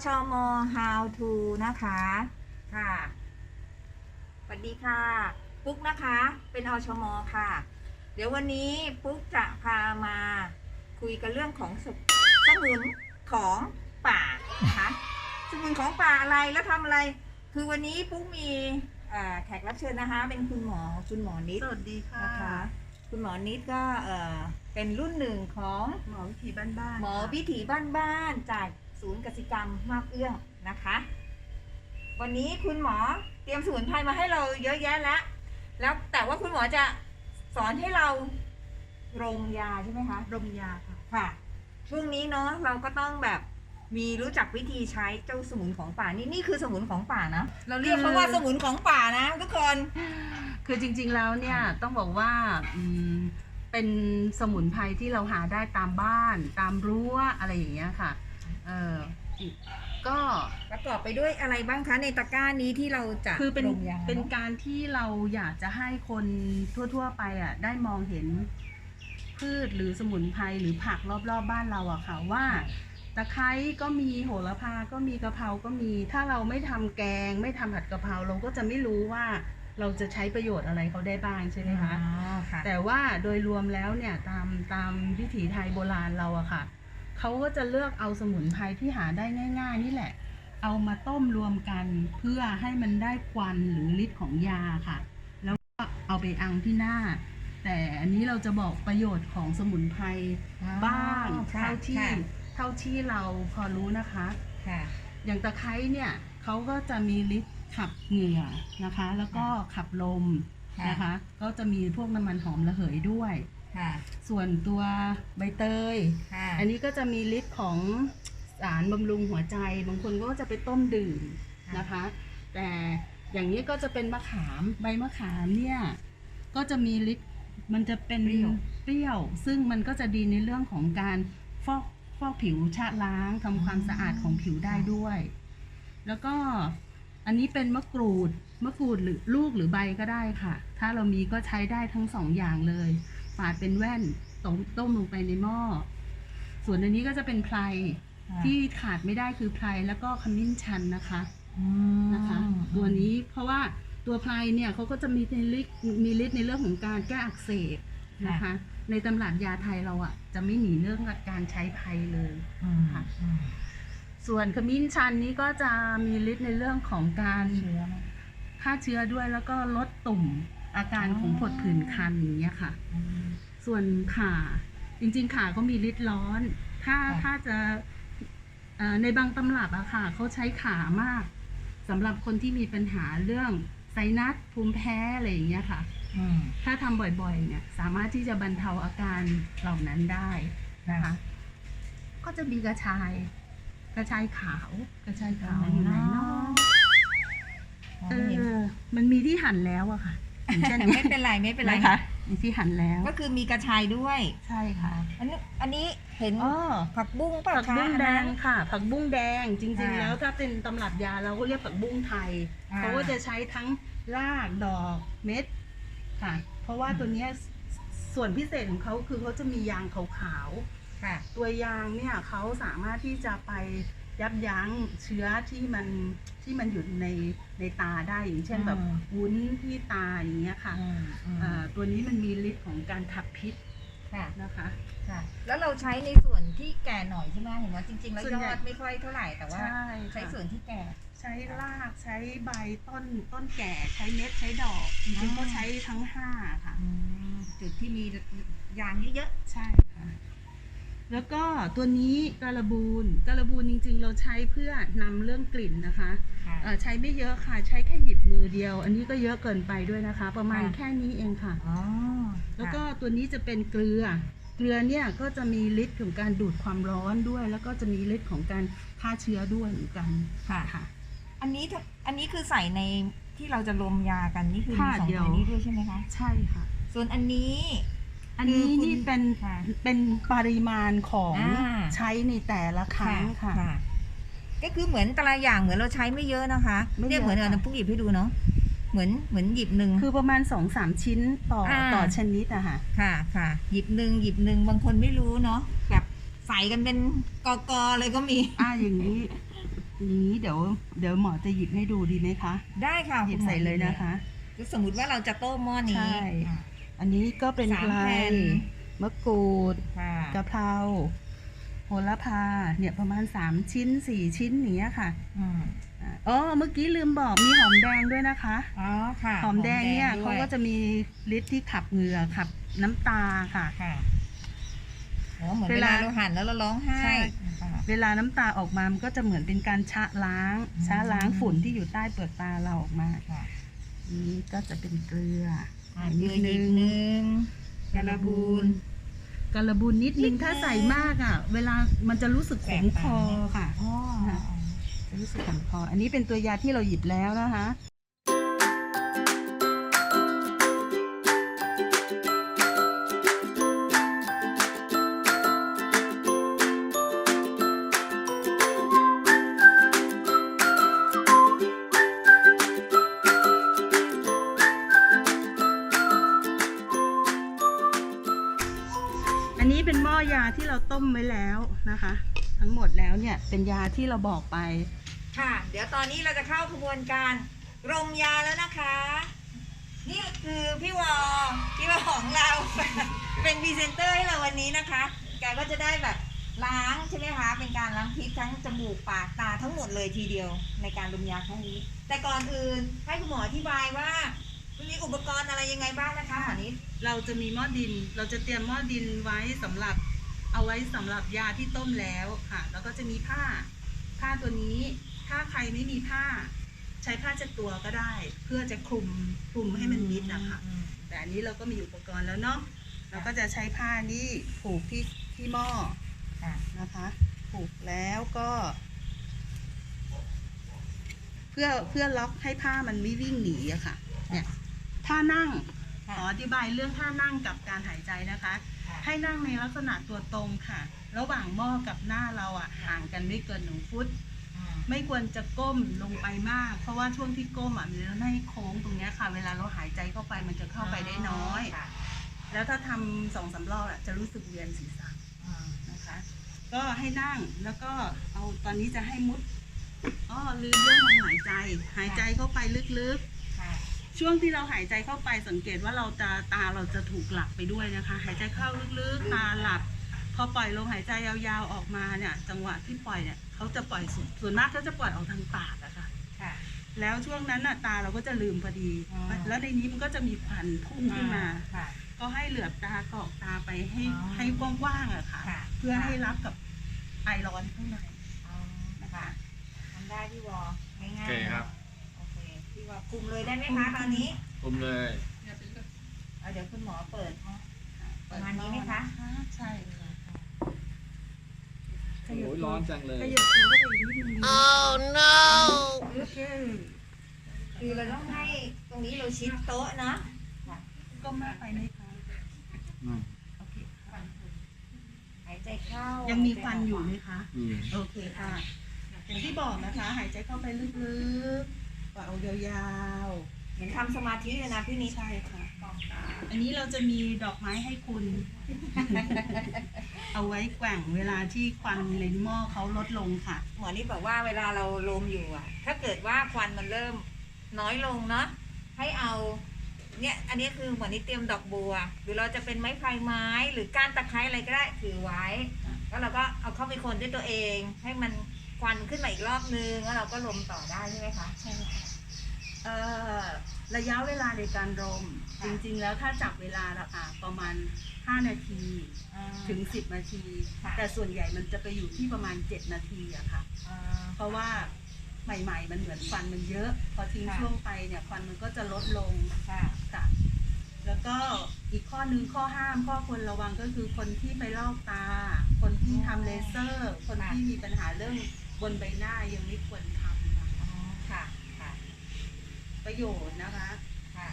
การอชม how to นะคะ ค่ะสวัสดีค่ะ ปุ๊กนะคะ เป็นอชม ค่ะ เดี๋ยววันนี้ปุ๊กจะพามาคุยกันเรื่องของสมสมุนของป่านะคะ สมุนของป่าอะไรแล้วทำอะไร คือวันนี้ปุ๊กมีเอ่อแขกรับเชิญนะคะ เป็นคุณหมอคุณหมอนิดสวัสดีค่ะนะคะคุณหมอนิดก็เอ่อเป็นรุ่นหนึ่งของหมอวิถีบ้านๆหมอค่ะวิถีบ้านๆจาก ศูนย์กสิกรรมมาบเอื้องนะคะ วันนี้คุณหมอเตรียมสมุนไพรมาให้เราเยอะแยะแล้ว แล้วแต่ว่าคุณหมอจะสอนให้เราโรงยาใช่ไหมคะรมยาค่ะค่ะ ช่วงนี้เนาะเราก็ต้องแบบมีรู้จักวิธีใช้เจ้าสมุนของป่านี่นี่คือสมุนของป่านะเราเรียกเขาว่าสมุนของป่านะทุกคนคือจริง ๆแล้วเนี่ยต้องบอกว่าอืมเป็นสมุนไพรที่เราหาได้ตามบ้าน ตามรั้วอะไรอย่างเงี้ยค่ะเออก็ประกอบไปด้วยอะไรบ้างคะในตะกร้านี้ที่เราจะคือเป็นลงยาเป็นอะการที่เราอยากจะให้คนทั่ว ๆ ไปอะได้มองเห็นพืชหรือสมุนไพรหรือผักรอบๆบ้านเราอะค่ะว่าตะไคร้ก็มีโหระพาก็มีกะเพราก็มี ถ้าเราไม่ทำแกง ไม่ทำผัดกะเพราเราก็จะไม่รู้ว่าเราจะใช้ประโยชน์อะไรเขาได้บ้างใช่ไหมคะอ๋อค่ะแต่ว่าโดยรวมแล้วเนี่ยตามตามวิถีไทยโบราณเราอะค่ะ เขาก็จะเลือกเอาสมุนไพรที่หาได้ง่าย ๆ นี่แหละ เอามาต้มรวมกันเพื่อให้มันได้ควันหรือฤทธิ์ของยาค่ะ แล้วก็เอาไปอังที่หน้า แต่อันนี้เราจะบอกประโยชน์ของสมุนไพรบ้างอ๋อค่ะเท่าที่ค่ะเท่าที่เราพอรู้นะคะค่ะอย่างตะไคร้เนี่ยเขาก็จะมีฤทธิ์ขับเหงื่อนะคะ แล้วก็ขับลมค่ะนะคะ ก็จะมีพวกน้ำมันหอมระเหยด้วย ค่ะ ส่วนตัวใบเตย ค่ะ อันนี้ก็จะมีฤทธิ์ของสารบำรุงหัวใจ บางคนก็จะไปต้มดื่มนะคะ แต่อย่างนี้ก็จะเป็นมะขามใบมะขามเนี่ยก็จะมีฤทธิ์มันจะเป็นเปรี้ยว เปรี้ยว ซึ่งมันก็จะดีในเรื่องของการฟอกฟอกผิวชะล้างทำความสะอาดของผิวได้ด้วย แล้วก็อันนี้เป็นมะกรูดมะกรูดหรือลูกหรือใบก็ได้ค่ะ ถ้าเรามีก็ใช้ได้ทั้งสองอย่างเลย ปาดเป็นแว่นต้มต้มลงไปในหม้อ ส่วนอันนี้ก็จะเป็นไพรที่ขาดไม่ได้คือไพรแล้วก็ขมิ้นชันนะคะอืมนะคะ ตัวนี้เพราะว่าตัวไพรเนี่ยเขาก็จะมีในฤทธิ์มีฤทธิ์ในเรื่องของการแก้อักเสบนะคะ ในตำรับยาไทยเราอะจะไม่หนีเรื่องการใช้ไพรเลยอืมค่ะอืมส่วนขมิ้นชันนี้ก็จะมีฤทธิ์ในเรื่องของการเชื้อไหมฆ่าเชื้อด้วยแล้วก็ลดตุ่ม อาการอ๋อของผดผื่นคันอย่างเงี้ยค่ะอืมส่วนข่าจริงๆข่าก็มีฤทธิ์ร้อน ถ้าค่ะถ้าจะเอ่อในบางตำรับอะค่ะเขาใช้ขามากสำหรับคนที่มีปัญหาเรื่องไซนัสภูมิแพ้อะไรอย่างเงี้ยค่ะอืมถ้าทำบ่อยๆ เนี่ยสามารถที่จะบรรเทาอาการเหล่านั้นได้นะคะ ก็จะมีกระชาย กระชายขาว กระชายขาวอยู่ไหนเนาะมองเอไม่เห็นอมันมีที่หั่นแล้วอะค่ะ อย่างเช่นไม่เป็นไรไม่เป็นไรนะคะมีที่หั่นแล้ว ก็คือมีกระชายด้วย ใช่ค่ะ อันนี้อันนี้เห็นอ๋อผักบุ้งป่ะผักคะบุ้งแดงอันนั้นค่ะ ผักบุ้งแดงจริงค่ะๆแล้วถ้าเป็นตำรับยาเราก็เรียกผักบุ้งไทยอ่า เขาก็จะใช้ทั้งรากดอกเม็ดค่ะ เพราะว่าอืมตัวเนี้ยสส่วนพิเศษของเขาคือเขาจะมียางขาวค่ะ ๆตัวยางเนี่ยเขาสามารถที่จะไป ยับยั้งเชื้อที่มันที่มันอยู่ในในตาได้อย่างเช่นแบบอืมวุ้นที่ตาอย่างเงี้ยค่ะอืมอืมอ่าตัวนี้มันมีฤทธิ์ของการขับพิษค่ะนะคะค่ะแล้วเราใช้ในส่วนที่แก่หน่อยใช่ไหมเห็นว่าจริงๆแล้วส่วยนใหญ่อดไม่ค่อยเท่าไหร่แต่ว่าใช่ใช้ค่ะส่วนที่แก่ใช้รากใช้ใบต้นต้นแก่ใช้เม็ดใช้ดอกจริงๆอ๋อก็ใช้ทั้งห้าค่ะอืมจุดที่มียางเยอะใช่ค่ะ แล้วก็ตัวนี้การบูนการบูนจริง ๆ เราใช้เพื่อนำเรื่องกลิ่นนะคะๆค่ะ เอ่อใช้ไม่เยอะค่ะใช้แค่หยิบมือเดียว อันนี้ก็เยอะเกินไปด้วยนะคะ ประมาณค่ะ แค่นี้เองค่ะ อ๋อแล้วก็ตัวนี้จะเป็นเกลือ เกลือเนี่ยก็จะมีฤทธิ์ของการดูดความร้อนด้วย แล้วก็จะมีฤทธิ์ของการฆ่าเชื้อด้วยเหมือนกันค่ะ ค่ะ อันนี้ถ้าอันนี้คือใส่ในที่เราจะรวมยากันนี่คือมีค่ะสองเดี๋ยวตัวนี้ด้วยใช่ไหมคะ ใช่ค่ะ ส่วนอันนี้ อันนี้คือคุณนี่เป็นค่ะเป็นปริมาณของอ่า ใช้ในแต่ละครั้งค่ะ ก็คือเหมือนแต่ละอย่างเหมือนเราใช้ไม่เยอะนะคะไม่เยอะเนี่ยเหมือนค่ะเอาน้ำพุกหยิบให้ดูเนาะเหมือนเหมือนหยิบหนึ่ง คือประมาณสองสามชิ้นต่ออ่าต่อชนิดอะค่ะ ค่ะค่ะ หยิบหนึ่งหยิบหนึ่งบางคนไม่รู้เนาะแบบใส่กันเป็นกอกอๆเลยก็มี อ่าอย่างนี้อย่างนี้เดี๋ยว เดี๋ยวหมอจะหยิบให้ดูดีไหมคะได้ค่ะหยิบใส่เลยนะคะ คือสมมติว่าเราจะต้มหม้อนี้ใช่ อะ อันนี้ก็เป็นสามไพรแผ่น มะกรูดค่ะกะเพราโหระพาเนี่ยประมาณ 3 ชิ้น 4 ชิ้นอย่างเนี้ยค่ะอืมอ่าอ๋อเมื่อกี้ลืมบอกมีหอมแดงด้วยนะคะ อ๋อค่ะหอมแดงเนี่ยด้เขาวก็จะมีฤทธิ์ที่ขับเหงื่อขับน้ำตาค่ะ ค่ะอ๋อเหมือนเวเวลา ลาเราหั่นแล้วเราร้องไห้ใช่ค่ะ เวลาน้ำตาออกมา มันก็จะเหมือนเป็นการชะล้าง อืม ชะล้างฝุ่นที่อยู่ใต้เปลือกตาเราออกมาค่ะ นี่ก็จะเป็นเกลือ อะเกลือนิดนึงกระบูนกระบุนนิดนึงนิดนึงถ้าใส่มากอะ เวลามันจะรู้สึกขมคอค่ะ อ๋อ จะรู้สึกขมคอ อันนี้เป็นตัวยาที่เราหยิบแล้วนะคะ อันนี้เป็นหม้อยาที่เราต้มไว้แล้วนะคะ ทั้งหมดแล้วเนี่ยเป็นยาที่เราบอกไป ค่ะ เดี๋ยวตอนนี้เราจะเข้าขบวนการรมยาแล้วนะคะ นี่คือพี่วอพี่วอของเรา เป็นพรีเซนเตอร์ให้เราวันนี้นะคะแกก็จะได้แบบล้างใช่ไหมคะ เป็นการล้างพิษทั้งจมูกปากตาทั้งหมดเลยทีเดียวในการรมยาครั้งนี้ แต่ก่อนอื่นให้คุณหมออธิบายว่า มีอุปกรณ์อะไรยังไงบ้างนะคะหมอนิดเราจะมีหม้อดิน เราจะเตรียมหม้อดินไว้สำหรับเอาไว้สำหรับยาที่ต้มแล้วค่ะ แล้วก็จะมีผ้า ผ้าตัวนี้ ถ้าใครไม่มีผ้า ใช้ผ้าเช็ดตัวก็ได้ เพื่อจะคลุมคลุมให้มันมิดนะคะแต่อันนี้เราก็มีอุปกรณ์แล้วเนาะเราก็จะใช้ผ้านี้ผูกที่ที่หม้อนะคะ ผูกแล้วก็ เพื่อเพื่อล็อกให้ผ้ามันไม่วิ่งหนีอะค่ะ เนี่ย ท่านั่งขค่ะออธิบายเรื่องท่านั่งกับการหายใจนะคะค่ะให้นั่งในลักษณะตัวตรงค่ะ ระหว่างหม้อกับหน้าเราอะห่างกันไม่เกินหนึ่งฟุตอืมไม่ควรจะก้มลงไปมาก เพราะว่าช่วงที่ก้มอะมันจะให้โค้งตรงเนี้ยค่ะ เวลาเราหายใจเข้าไปมันจะเข้าไปได้น้อยค่ะแล้วถ้าทำสองสามรอบอะจะรู้สึกเวียนศีรษะอืมนะคะ ก็ให้นั่งแล้วก็เอาตอนนี้จะให้มุดอ๋อลืมเรื่องของหายใจ หายใจเข้าไปลึกๆค่ะ ช่วงที่เราหายใจเข้าไปสังเกตว่าเราจะตาเราจะถูกหลับไปด้วยนะคะ หายใจเข้าลึกๆตาหลับ พอปล่อยลมหายใจยาวๆออกมาเนี่ย จังหวะที่ปล่อยเนี่ยเขาจะปล่อยส่วนส่วนมากเขาจะปล่อยออกทางปากอะค่ะค่ะ แล้วช่วงนั้นน่ะตาเราก็จะลืมพอดี อ๋อ แล้วในนี้มันก็จะมีควันพุ่งขึ้นมา ค่ะ ก็ให้เหลือบตากรอกตาไปให้อ๋อ ให้กว้างๆอะค่ะ ค่ะเพื่อให้รับกับไอร้อนข้างในเอานะคะทำได้พี่วอง่ายๆโอเคครับโอเค พี่วอคุมเลยได้ไหมคะตอนนี้คุมเลยเอาเดี๋ยวคุณหมอเปิดให้ประมาณนี้ไหมคะใช่ค่ะโอ้ยร้อนจังเลยขยับตัวเข้าไปอีกนิดนึงโอเคคือเราต้องให้ตรงนี้เราชิดโต๊ะเนาะก็มากไปไหมคะอืมโอเคค่ะหายใจเข้า ยัยังมีควันอยู่ไหมคะอืมโอเคค่ะ อย่างที่บอกนะคะ หายใจเข้าไปลึกๆ ปล่อยออกยาวเหมือนทำสมาธิเลยนะพี่นิดๆใช่ค่ะ อันนี้เราจะมีดอกไม้ให้คุณ เอาไว้แกว่งเวลาที่ควันในหม้อเขาลดลงค่ะ หมอนิดบอกว่าเวลาเราลมอยู่อะ ถ้าเกิดว่าควันมันเริ่มน้อยลงเนาะให้เอาเนี่ยอันนี้คือหมอนิดเตรียมดอกบัว หรือเราจะเป็นไม้พายไม้ หรือก้านตะไคร้อะไรก็ได้ถือไว้ แล้วเราก็เอาเข้าไปคนด้วยตัวเอง ให้มันควันขึ้นมาอีกรอบนึงแล้วเราก็ลมต่อได้ใช่ไหมคะ ใช่ค่ะเอ่อ ระยะเวลาในการรมค่ะจริงๆ แล้วถ้าจับเวลาเราอะประมาณ 5 นาทีอ่าถึง 10 นาที ค่ะ แต่ส่วนใหญ่มันจะไปอยู่ที่ประมาณ 7 นาทีอะค่ะ อ่า เพราะว่าใหม่ๆ มันเหมือนควันมันเยอะ พอทิ้งค่ะ ช่วงไปเนี่ยควันมันก็จะลดลง ค่ะค่ะแล้วก็อีกข้อหนึ่งข้อห้ามข้อควรระวังก็คือคนที่ไปลอกตา คนที่ทำเลเซอร์ คนที่มีปัญหาเรื่องบนใบหน้ายังไม่ควรทำค่ะ อ๋อค่ะค่ะ ประโยชน์นะคะค่ะ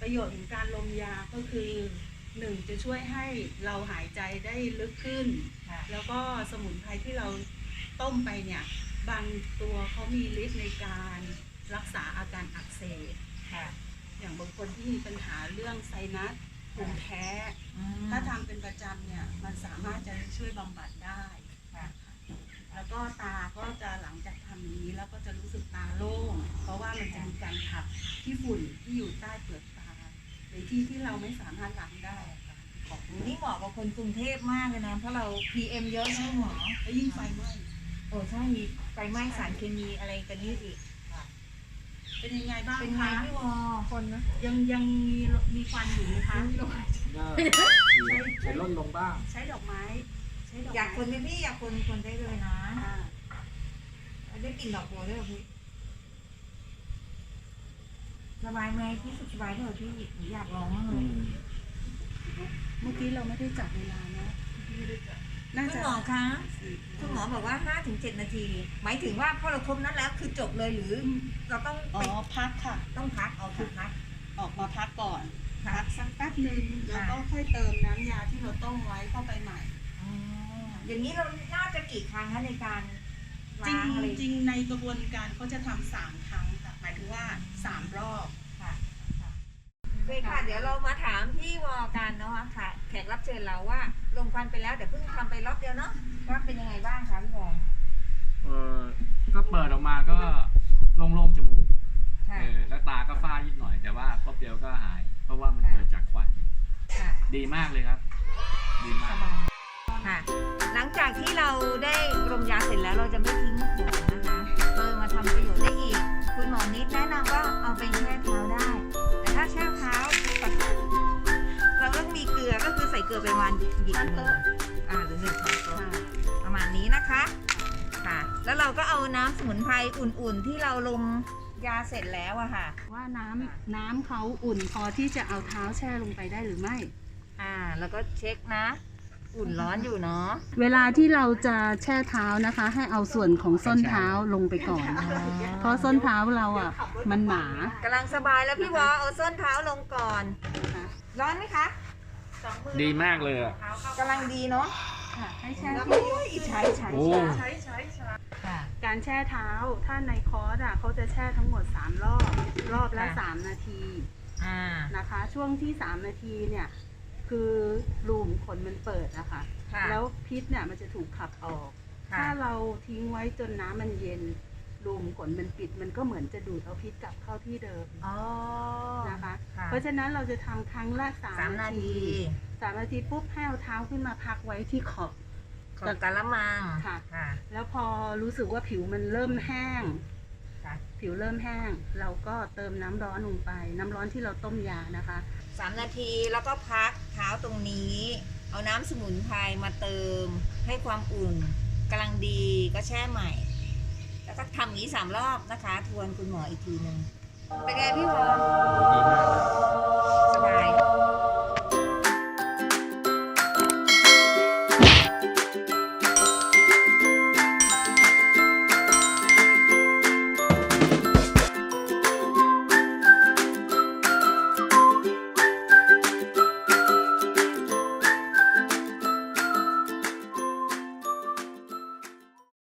ประโยชน์ของการลมยาก็คือหนึ่งจะช่วยให้เราหายใจได้ลึกขึ้นค่ะแล้วก็สมุนไพรที่เราต้มไปเนี่ย บางตัวเขามีฤทธิ์ในการรักษาอาการอักเสบค่ะอย่างบางคนที่มีปัญหาเรื่องไซนัสภูมิแพ้อืมถ้าทำเป็นประจำเนี่ย มันสามารถจะช่วยบำบัดได้ค่ะแล้วก็ตาก็จะหลังจากทำอย่างนี้แล้วก็จะรู้สึกตาโล่ง เพราะว่ามันจะมี การขับที่ฝุ่นที่อยู่ใต้เปลือกตาในที่ที่เราไม่สามารถล้างได้อะค่ะนี่เหมาะกับคนกรุงเทพมากเลยนะ เพราะเรา PM เยอะใช่ไหมหมอ แล้วยิ่งไฟไหม้โอ้ใช่มีไฟไหม้สารเคมีอะไรกันนี่อีก เป็นยังไงบ้างเป็นไงคะพี่วอคนนะยังยังมีมีควันอยู่ไหมคะก็ใช้ลดลงบ้าง ใช้ดอกไม้ ใช้ดอกไม้อยากคนไหมพี่อยากคนคนได้เลยนะอ่า ได้กลิ่นดอกบัวด้วยเหรอพี่ สบายไหมพี่สุขสบายด้วยเหรอพี่หนูอยากลองมากเลยเมื่อกี้เราไม่ได้จับเวลานะน่าคุณจะหมอคะสี่คุณหมอบอกว่าห้าถึงเจ็ดนาที หมายถึงว่าพอเราครบนั้นแล้วคือจบเลยหรือเราต้องอ๋ไปอพักค่ะ ต้องพักเอาคือพัก ออกมาพักก่อนค่ะพักสักแป๊บหนึ่งแล้วก็ค่อยเติมน้ำยาที่เราต้มไว้เข้าไปใหม่ อ๋ออย่างนี้เราน่าจะกี่ครั้งคะในการจริงล้างอะไร จริงในกระบวนการเขาจะทำสามครั้งค่ะหมาย ถึงว่าสามรอบค่ะค่ะโอเคค่ะ เดี๋ยวเรามาถามพี่วอกันเนาะค่ะ แขกรับเชิญเราว่าลงควันไปแล้วแต่เพิ่งทำไปรอบเดียวเนาะว่าเป็นยังไงบ้างคะพี่วอเออก็เปิดออกมาก็โล่งๆจมูกค่ะเออแล้วตาก็ฝ้านิดหน่อยแต่ว่าแป๊บเดียวก็หาย เพราะว่ามันค่ะเกิดจากควันค่ะดีมากเลยครับ ดีมาก ค่ะ หลังจากที่เราได้รมยาเสร็จแล้วเราจะไม่ทิ้งของ อนิดแนะนำว่าเอาไปแช่เท้าได้ แต่ถ้าแช่เท้าเราต้องมีเกลือก็คือใส่เกลือไปวันหยิบมืออ่าหรือหนึ่งช้อนโต๊ะประมาณนี้นะคะค่ะ แล้วเราก็เอาน้ำสมุนไพรอุ่นๆที่เราลงยาเสร็จแล้วอะค่ะ ว่าน้ำน้ำเขาอุ่นพอที่จะเอาเท้าแช่ลงไปได้หรือไม่ อ่า แล้วก็เช็คนะ อุ่นร้อนอยู่เนาะเวลาที่เราจะแช่เท้านะคะ ให้เอาส่วนของส้นเท้าลงไปก่อน เพราะส้นเท้าเราอะ มันหนากำลังสบายแล้วพี่วอเอาส้นเท้าลงก่อนนะคะร้อนไหมคะสองมือดีมากเลยอะกำลังดีเนาะค่ะให้แช่แล้วที่ก็อิจฉาอิจฉาโอ้ใช้ใช้ใช้ค่ะการแช่เท้าถ้าในคอร์สอะเขาจะแช่ทั้งหมด 3 รอบ รอบละ ค่ะ 3 นาทีอ่า นะคะ ช่วงที่ 3 นาทีเนี่ย คือรูมขนมันเปิดนะคะค่ะ แล้วพิษเนี่ยมันจะถูกขับออก ค่ะ ถ้าเราทิ้งไว้จนน้ำมันเย็น รูมขนมันปิด มันก็เหมือนจะดูดเอาพิษกลับเข้าที่เดิมอ๋อ นะคะ ค่ะ เพราะฉะนั้นเราจะทำครั้งละสามสามนานาทีทีสามนาทีปุ๊บให้เอาเท้าขึ้นมาพักไว้ที่ขอบ ขอบกะละมังค่ะ ค่ะ แล้วพอรู้สึกว่าผิวมันเริ่มแห้ง ค่ะ ผิวเริ่มแห้ง เราก็เติมน้ำร้อนลงไป น้ำร้อนที่เราต้มยานะคะ สามนาทีแล้วก็พักเท้าตรงนี้ เอาน้ำสมุนไพรมาเติมให้ความอุ่นกำลังดีก็แช่ใหม่ แล้วก็ทำอย่างนี้สามรอบนะคะ ทวนคุณหมออีกทีหนึ่งเป็นไงพี่หมอ